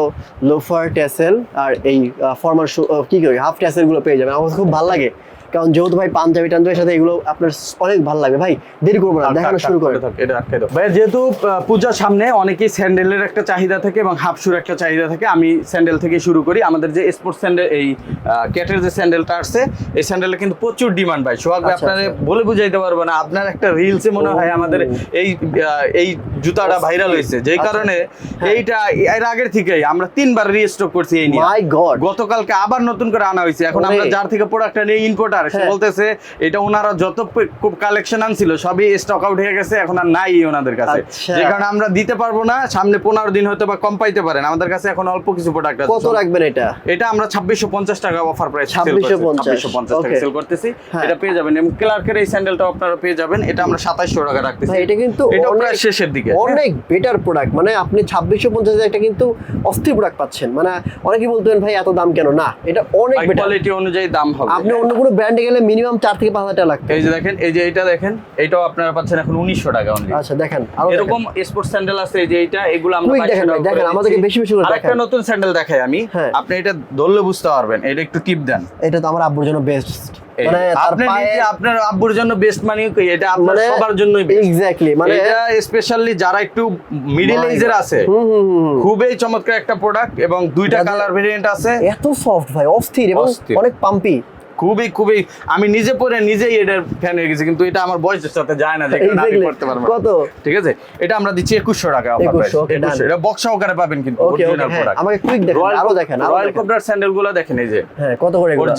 Speaker 2: লোফার ট্যাসেল আর এই ফর্মাল কি করি হাফ ট্যাসেলগুলো গুলো পেয়ে যাবেন। আমার খুব ভালো লাগে। কারণ যেহেতু ভাই পাঞ্জাবি টাঞ্জাবির সাথে এগুলো আপনার অনেক ভালো লাগবে। ভাই দেরি করব না দেখানো শুরু করেন।
Speaker 1: এটা আটকে দাও। ভাইয়া যেহেতু পূজার সামনে অনেকেই স্যান্ডেলের একটা চাহিদা থাকে এবং হাফ শুর একটা চাহিদা থাকে আমি স্যান্ডেল থেকে শুরু করি। আমাদের যে স্পোর্টস স্যান্ডেল এই ক্যাটের যে স্যান্ডেলটা আসছে এই স্যান্ডেলটা কিন্তু প্রচুর ডিমান্ড ভাই। সোহাগ ভাই
Speaker 2: আচ্ছা,
Speaker 1: আপনার
Speaker 2: আচ্ছা।
Speaker 1: বলে বুঝাইতে পারব না আপনার একটা রিলসে মনে হয় আমাদের এই এই জুতাটা ভাইরাল হয়েছে। যেই
Speaker 2: আচ্ছা।
Speaker 1: কারণে এইটা এর আগের থেকেই আমরা তিনবার রিস্টক করছি এই নিয়ে।
Speaker 2: মাই গড
Speaker 1: গতকালকে আবার নতুন করে আনা হয়েছে। এখন আমরা যার থেকে প্রোডাক্টটা নেই ইম্পোর্টার সে
Speaker 2: হ্যাঁ।
Speaker 1: বলতেছে এটা ওনারা যত কালেকশন আনছিল সবই স্টক আউট হয়ে গেছে এখন আর নাই ওনাদের কাছে।
Speaker 2: আচ্ছা।
Speaker 1: যে কারণে আমরা দিতে পারব না সামনে পনেরো দিন হয়তো বা কম পাইতে পারেন। আমাদের কাছে এখন অল্প কিছু প্রোডাক্ট আছে।
Speaker 2: কত রাখবেন এটা?
Speaker 1: এটা আমরা ছাব্বিশশো পঞ্চাশ টাকা অফার প্রাইস
Speaker 2: 2650
Speaker 1: ছাব্বিশশো পঞ্চাশ। টাকা সেল করতেছি।
Speaker 2: হ্যাঁ।
Speaker 1: এটা পেয়ে যাবেন। এবং ক্লার্কের এই স্যান্ডেলটা আপনারা পেয়ে যাবেন। এটা আমরা সাতাশশো টাকা রাখতেছি।
Speaker 2: এটা কিন্তু
Speaker 1: এটা
Speaker 2: অনেক
Speaker 1: প্রায় শেষের দিকে।
Speaker 2: অনেক বেটার প্রোডাক্ট মানে আপনি ছাব্বিশশো পঞ্চাশ একটা কিন্তু অস্থির প্রোডাক্ট পাচ্ছেন। মানে অনেকেই বলতেন ভাই এত দাম কেন? না এটা অনেক বেটার
Speaker 1: কোয়ালিটি অনুযায়ী দাম হবে।
Speaker 2: আপনি অন্য কোনো ব্র্যান্ডে গেলে মিনিমাম চার থেকে পাঁচ হাজার টাকা লাগবে।
Speaker 1: এই যে দেখেন এই যে এটা দেখেন এটাও আপনারা পাচ্ছেন এখন উনিশশো টাকা অনলি
Speaker 2: আচ্ছা দেখেন
Speaker 1: এরকম স্পোর্টস স্যান্ডেল আছে এই যে এটা এগুলো আমরা
Speaker 2: দেখেন দেখেন, আমাদেরকে বেশি বেশি করে দেখান।
Speaker 1: নতুন স্যান্ডেল দেখাই আমি।
Speaker 2: হ্যাঁ।
Speaker 1: আপনি এটা ধরলে বুঝতে পারবেন এটা একটু টিপ দেন।
Speaker 2: এটা তো আমার আব্বুর জন্য বেস্ট মানে
Speaker 1: আপনি নিজে আপনার আব্বুর জন্য বেস্ট মানে কি? এটা আপনার
Speaker 2: মানে
Speaker 1: সবার জন্যই
Speaker 2: এক্স্যাক্টলি মানে
Speaker 1: এটা স্পেশালি যারা একটু মিডল
Speaker 2: My
Speaker 1: এজের আছে
Speaker 2: হুম হুম হুম হুম।
Speaker 1: খুবই চমৎকার একটা প্রোডাক্ট এবং দুইটা কালার ভেরিয়েন্ট আছে।
Speaker 2: এত সফট ভাই অস্থির এবং অনেক পাম্পি
Speaker 1: খুবই খুবই আমি নিজে পরে নিজেই এটার ফ্যান হয়ে গেছি কিন্তু এটা আমার বয়সের সাথে যায় না যে আমি. করতে পারব
Speaker 2: কত?
Speaker 1: ঠিক আছে এটা আমরা দিচ্ছি একুশশো টাকা offer
Speaker 2: 2100,
Speaker 1: price।
Speaker 2: okay,
Speaker 1: 2100
Speaker 2: done.
Speaker 1: এটা বক্স সহকারে পাবেন কিন্তু original
Speaker 2: হ্যাঁ
Speaker 1: product।
Speaker 2: আমাকে কুইক দেখেন আরও দেখেন
Speaker 1: রয়্যাল কোবরার দেখেন এই যে
Speaker 2: হ্যাঁ কত করে
Speaker 1: করে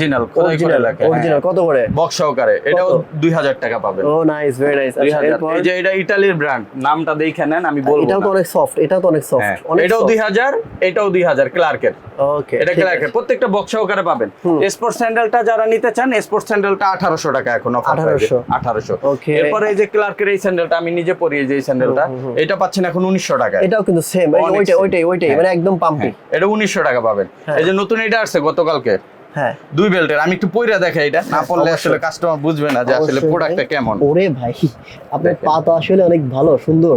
Speaker 1: লেখা, হ্যাঁ।
Speaker 2: অরিজিনাল কত করে
Speaker 1: বক্স সহকারে এটাও
Speaker 2: কত?
Speaker 1: দুই হাজার টাকা পাবেন
Speaker 2: ও নাইস ভেরি নাইস
Speaker 1: এই যে এটা ইটালির ব্র্যান্ড নামটা দেখে নেন আমি বলব
Speaker 2: এটাও তো অনেক সফট এটাও তো অনেক সফট
Speaker 1: হ্যাঁ, এটাও দুই হাজার এটাও দুই হাজার ক্লার্কের
Speaker 2: ওকে
Speaker 1: এটা ক্লার্কের প্রত্যেকটা বক্স সহকারে পাবেন। স্পোর্টস স্যান্ডেলটা যারা নিতে চান স্পোর্টস স্যান্ডেলটা আঠারোশো টাকা এখন অফার
Speaker 2: 1800
Speaker 1: আঠারোশো।
Speaker 2: ওকে
Speaker 1: এরপরে এই যে ক্লার্কের এই স্যান্ডেলটা আমি নিজে পরি এই যে স্যান্ডেলটা এটা পাচ্ছেন এখন উনিশশো টাকা
Speaker 2: এটাও কিন্তু সেম ওইটাই। ওইটাই ওইটাই
Speaker 1: হ্যাঁ।
Speaker 2: মানে একদম পাম্পি।
Speaker 1: এটা উনিশশো টাকা পাবেন।
Speaker 2: হ্যাঁ।
Speaker 1: এই যে নতুন এটা আসছে গতকালকে।
Speaker 2: হ্যাঁ।
Speaker 1: দুই বেল্টের আমি একটু পইরা দেখাই এটা। না পড়লে আসলে কাস্টমার বুঝবে না যে আসলে প্রোডাক্টটা কেমন।
Speaker 2: ওরে ভাই আপনার পা তো আসলে অনেক ভালো সুন্দর।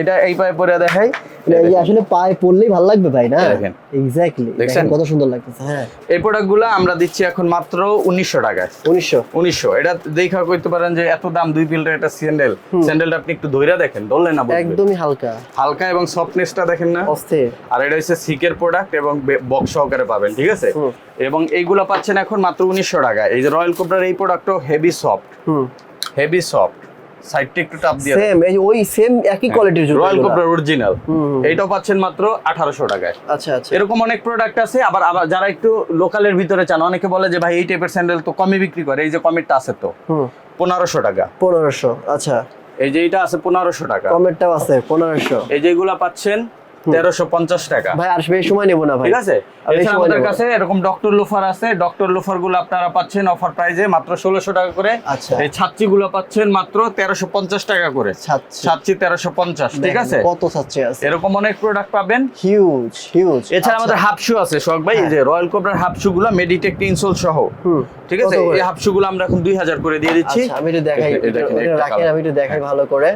Speaker 1: এটা এই পায়ে পরে দেখাই।
Speaker 2: মানে এই আসলে পায়ে পড়লেই ভালো লাগবে ভাই না?
Speaker 1: দেখেন।
Speaker 2: এক্স্যাক্টলি দেখেন কত সুন্দর লাগতেছে হ্যাঁ।
Speaker 1: এই প্রোডাক্টগুলো আমরা দিচ্ছি এখন মাত্র উনিশশো টাকায়।
Speaker 2: উনিশশো।
Speaker 1: উনিশশো। এটা দেখা করতে পারেন যে এত দাম দুই পিলটার একটা স্যান্ডেল স্যান্ডেলটা আপনি একটু ধইরা দেখেন ধরলেন না
Speaker 2: একদমই হালকা।
Speaker 1: হালকা এবং সফটনেসটা দেখেন না।
Speaker 2: অস্থির।
Speaker 1: আর এটা হচ্ছে সিকের প্রোডাক্ট এবং বক্স সহকারে পাবেন ঠিক আছে। এবং এইগুলো পাচ্ছেন এখন মাত্র উনিশশো টাকা এই যে রয়্যাল কোবরার এই প্রোডাক্টও হেভি সফট হেভি সফট সাইডটা একটু টাপ দিয়ে
Speaker 2: সেম এই ওই সেম একই কোয়ালিটির জুতো
Speaker 1: রয়্যাল
Speaker 2: এগুলা।
Speaker 1: অরিজিনাল
Speaker 2: হুম, হুম।
Speaker 1: এইটাও পাচ্ছেন মাত্র আঠারোশো টাকায়।
Speaker 2: আচ্ছা আচ্ছা।
Speaker 1: এরকম অনেক প্রোডাক্ট আছে আবার যারা একটু লোকালের ভিতরে চান অনেকে বলে যে ভাই এই টাইপের স্যান্ডেল তো কমে বিক্রি করে এই যে কমেরটা আছে তো। টাকা।
Speaker 2: আচ্ছা।
Speaker 1: এই যে এটা আছে টাকা।
Speaker 2: কমেরটাও আছে
Speaker 1: এই যেগুলা পাচ্ছেন তেরোশো পঞ্চাশ টাকা।
Speaker 2: ভাই আর বেশি সময় নেব না ভাই।
Speaker 1: ঠিক আছে? এছাড়া আমাদের কাছে এরকম ডক্টর লোফার আছে। ডক্টর লোফারগুলো আপনারা পাচ্ছেন অফার প্রাইজে মাত্র ষোলোশো টাকা করে।
Speaker 2: আচ্ছা।
Speaker 1: এই গুলো পাচ্ছেন মাত্র তেরোশো পঞ্চাশ টাকা করে। তেরোশো পঞ্চাশ ঠিক আছে?
Speaker 2: কত আছে।
Speaker 1: এরকম অনেক প্রোডাক্ট পাবেন।
Speaker 2: হিউজ হিউজ
Speaker 1: এছাড়া আমাদের হাফ শু আছে শখ ভাই যে রয়্যাল কোবরার হাফ শু গুলো মেডিটেক ইনসোল সহ। ঠিক আছে? এই হাফ শু গুলো আমরা এখন দুই হাজার করে দিয়ে দিচ্ছি।
Speaker 2: আচ্ছা আমি একটু দেখাই রাখেন আমি একটু দেখাই ভালো করে।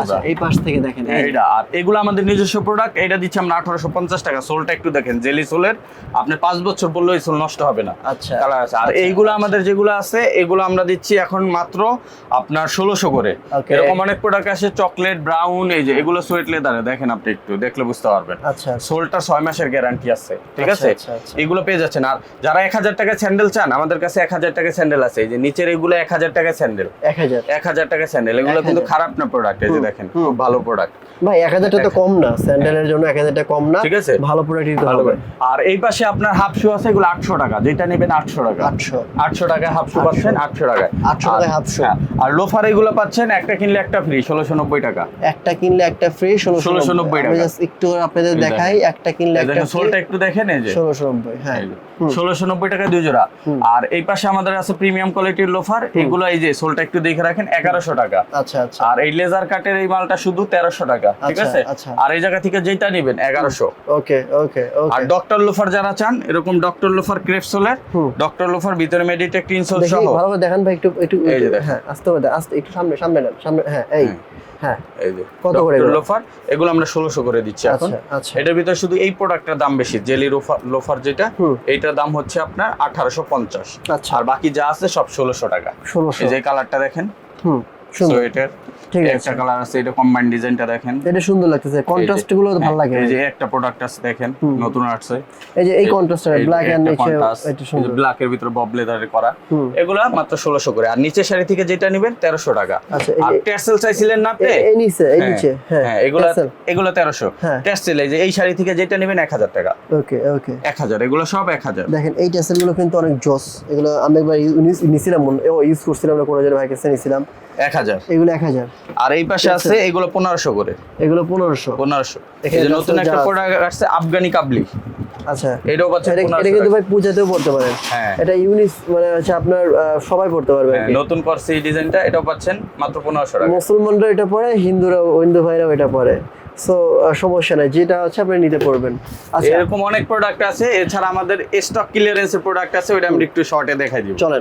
Speaker 2: আচ্ছা এই পাশ থেকে দেখেন এই
Speaker 1: এইটা আর এগুলো আমাদের নিজস্ব প্রোডাক্ট এটা দিচ্ছি আমরা আঠারোশো পঞ্চাশ টাকা। সোলটা একটু দেখেন জেলি সোলের। আপনি পাঁচ বছর বললে এই সোল নষ্ট হবে না।
Speaker 2: আচ্ছা।
Speaker 1: কালার আছে। আর
Speaker 2: আচ্ছা,
Speaker 1: এইগুলো
Speaker 2: আচ্ছা।
Speaker 1: আমাদের যেগুলো আছে এগুলো আমরা দিচ্ছি এখন মাত্র আপনার ষোলোশো করে। এরকম অনেক প্রোডাক্ট আছে চকলেট ব্রাউন এই যে এগুলো সোয়েট লেদারে দেখেন আপনি একটু দেখলে বুঝতে পারবেন।
Speaker 2: আচ্ছা
Speaker 1: সোলটা ছয় মাসের গ্যারান্টি আছে ঠিক
Speaker 2: আচ্ছা,
Speaker 1: আছে?
Speaker 2: আচ্ছা, আচ্ছা।
Speaker 1: এগুলো পেয়ে যাচ্ছেন। আর যারা এক হাজার টাকা স্যান্ডেল চান আমাদের কাছে এক হাজার টাকা স্যান্ডেল আছে। এই যে নিচের এগুলো এক হাজার টাকা স্যান্ডেল
Speaker 2: এক হাজার।
Speaker 1: এক হাজার টাকা স্যান্ডেল এগুলো কিন্তু খারাপ না প্রোডাক্ট এই যে দেখেন। খুব ভালো প্রোডাক্ট
Speaker 2: ভাই এক হাজারটা তো কম না স্যান্ডেলের জন্য এক হাজারটা কম না
Speaker 1: ঠিক আছে।
Speaker 2: ভালো প্রোডাক্ট দিতে হবে।
Speaker 1: আর এই পাশে আপনার হাফ শু আছে এগুলো আটশো টাকা যেটা নেবেন আটশো টাকা।
Speaker 2: আটশো।
Speaker 1: আটশো টাকায় হাফ শু পাচ্ছেন আটশো টাকায়।
Speaker 2: 800 টাকায় shoe।
Speaker 1: হ্যাঁ, আর লোফার এগুলো পাচ্ছেন একটা কিনলে একটা ফ্রি ষোলোশো নব্বই টাকা।
Speaker 2: একটা কিনলে একটা ফ্রি ষোলোশো
Speaker 1: 1690
Speaker 2: নব্বই
Speaker 1: টাকা।
Speaker 2: একটু আপনাদের দেখাই একটা কিনলে একটা
Speaker 1: সোলটা একটু দেখেন এই যে।
Speaker 2: ষোলোশো নব্বই হ্যাঁ।
Speaker 1: ষোলোশো নব্বই টাকায় দুই জোড়া। আর এই পাশে আমাদের আছে প্রিমিয়াম কোয়ালিটির লোফার এগুলো এই যে সোলটা একটু দেখে রাখেন এগারোশো টাকা।
Speaker 2: আচ্ছা আচ্ছা।
Speaker 1: আর এই লেজার কাটের এই মালটা শুধু তেরোশো টাকা ঠিক
Speaker 2: আচ্ছা,
Speaker 1: আছে?
Speaker 2: আচ্ছা।
Speaker 1: আর এই জায়গা থেকে যেটা নেবেন এগারোশো।
Speaker 2: ওকে ওকে
Speaker 1: আর ডক্টর লোফার যারা চান এরকম ডক্টর লোফার ক্রেপ সোলের ডক্টর লোফার ভিতরে মেডিটেক ইনসোল সহ।
Speaker 2: ভালো করে দেখান ভাই একটু একটু। হ্যাঁ আস্তে আস্তে একটু সামনে সামনে নেন সামনে হ্যাঁ এই হ্যাঁ।
Speaker 1: এই যে
Speaker 2: কত করে
Speaker 1: লোফার এগুলো আমরা ষোলোশো করে দিচ্ছি এখন।
Speaker 2: আচ্ছা আচ্ছা।
Speaker 1: এটার ভিতরে শুধু এই প্রোডাক্টটার দাম বেশি জেলি লোফার লোফার যেটা এইটার দাম হচ্ছে আপনার আঠারোশো পঞ্চাশ।
Speaker 2: আচ্ছা।
Speaker 1: আর বাকি যা আছে সব ষোলোশো টাকা।
Speaker 2: ষোলোশো।
Speaker 1: যে কালারটা দেখেন।
Speaker 2: হুম। সুন্দর। ঠিক আছে।
Speaker 1: একটা কালার আছে এটা কম্বাইন ডিজাইনটা দেখেন।
Speaker 2: এটা সুন্দর লাগতেছে। কন্ট্রাস্টগুলো ভালো লাগে।
Speaker 1: এই যে একটা প্রোডাক্ট আছে দেখেন নতুন আসছে।
Speaker 2: এই যে এই কন্ট্রাস্ট ব্ল্যাক এন্ড এটা সুন্দর।
Speaker 1: ব্ল্যাক এর ভিতরে বব লেদারে করা। এগুলা মাত্র ষোলোশো করে। আর নিচের শাড়ি থেকে যেটা নেবেন তেরোশো টাকা।
Speaker 2: আচ্ছা
Speaker 1: আর টেসেল চাইছিলেন না আপনি?
Speaker 2: এই- নিচে এই
Speaker 1: হ্যাঁ,
Speaker 2: নিচে হ্যাঁ
Speaker 1: হ্যাঁ এগুলো। এগুলো তেরোশো।
Speaker 2: হ্যাঁ।
Speaker 1: টেসেল এই যে এই শাড়ি থেকে যেটা নেবেন এক হাজার টাকা।
Speaker 2: ওকে ওকে।
Speaker 1: এক হাজার এগুলো সব এক হাজার।
Speaker 2: দেখেন এই টেসেলগুলো কিন্তু অনেক জস। এগুলো আমি একবার ইউজ- নিছিলাম ও ইউজ করছিলাম না কোনো জনের ভাই কাছে নিছিলাম।
Speaker 1: এক হাজার।
Speaker 2: এগুলো এক হাজার।
Speaker 1: আর এই পাশে আছে। এগুলো পনেরোশো করে।
Speaker 2: এগুলো পনেরোশো।
Speaker 1: পনেরোশো।
Speaker 2: এখানে
Speaker 1: নতুন একটা প্রোডাক্ট আসছে আফগানি কাবলি।
Speaker 2: আচ্ছা।
Speaker 1: এটাও পাচ্ছে
Speaker 2: এটা এটা কিন্তু ভাই পূজাতেও পড়তে পারেন।
Speaker 1: হ্যাঁ।
Speaker 2: এটা ইউনিস মানে হচ্ছে আপনার সবাই পড়তে পারবে আর
Speaker 1: হ্যাঁ,
Speaker 2: কি।
Speaker 1: নতুন করছে এই ডিজাইনটা এটাও পাচ্ছেন মাত্র পনেরোশো টাকা।
Speaker 2: মুসলমানরা এটা পড়ে হিন্দুরাও হিন্দু ভাইরাও এটা পড়ে সো সমস্যা নাই যেটা আপনি নিতে পারবেন। আচ্ছা।
Speaker 1: এরকম অনেক প্রোডাক্ট আছে এছাড়া আমাদের স্টক ক্লিয়ারেন্সের প্রোডাক্ট আছে আমি একটু শর্টে দেখাই দিব।
Speaker 2: চলেন।